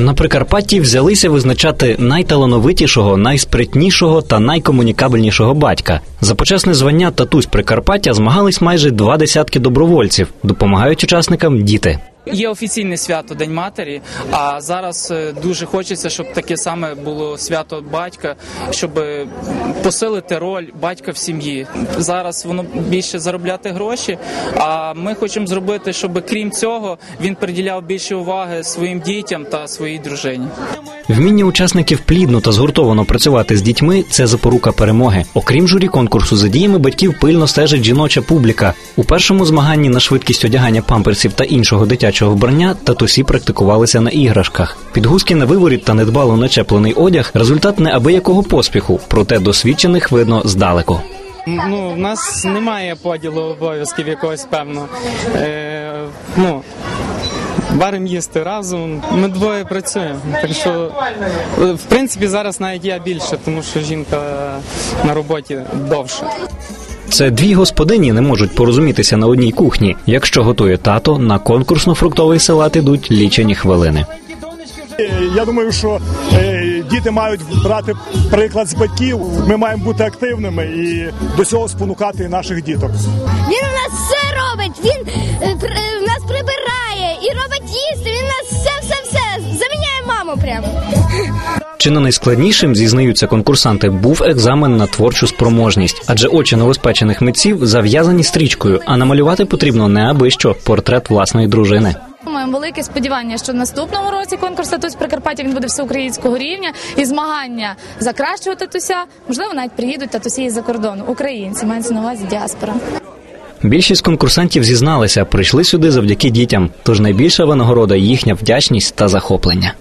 На Прикарпатті взялися визначати найталановитішого, найспритнішого та найкомунікабельнішого батька. За почесне звання татусь Прикарпаття змагались майже два десятки добровольців. Допомагають учасникам діти. Є офіційне свято День матері, а зараз е, дуже хочеться, щоб таке саме було свято батька, щоб е, посилити роль батька в сім'ї. Зараз воно більше заробляти гроші. А ми хочемо зробити, щоб крім цього він приділяв більше уваги своїм дітям та своїй дружині. Вміння учасників плідно та згуртовано працювати з дітьми це запорука перемоги. Окрім журі конкурсу, за діями батьків пильно стежить жіноча публіка. У першому змаганні на швидкість одягання памперсів та іншого дитячого вбрання татусі практикувалися на іграшках. Підгузки на виворіт та недбало начеплений одяг результат неабиякого поспіху, проте досвідчених видно здалеку. Ну, в нас немає поділу обов'язків якогось певно. Е, ну, варимо їсти разом. Ми двоє працюємо. Так що, в принципі, зараз навіть я більше, тому що жінка на роботі довше. Це дві господині не можуть порозумітися на одній кухні. Якщо готує тато, на конкурсно-фруктовий салат ідуть лічені хвилини. Е, Я думаю, що е, діти мають брати приклад з батьків. Ми маємо бути активними і до цього спонукати наших діток. Він у нас все робить. Він е, в нас прибирає Чи не найскладнішим зізнаються конкурсанти був екзамен на творчу спроможність, адже очі новоспечених митців зав'язані стрічкою, а намалювати потрібно не аби що портрет власної дружини. Маємо велике сподівання, що в наступному році конкурс татусь Прикарпаття він буде всеукраїнського рівня і змагання за кращого татуся. Можливо, навіть приїдуть татусі із-за кордону. Українці мається на увазі діаспора. Більшість конкурсантів зізналися, прийшли сюди завдяки дітям. Тож найбільша винагорода їхня вдячність та захоплення.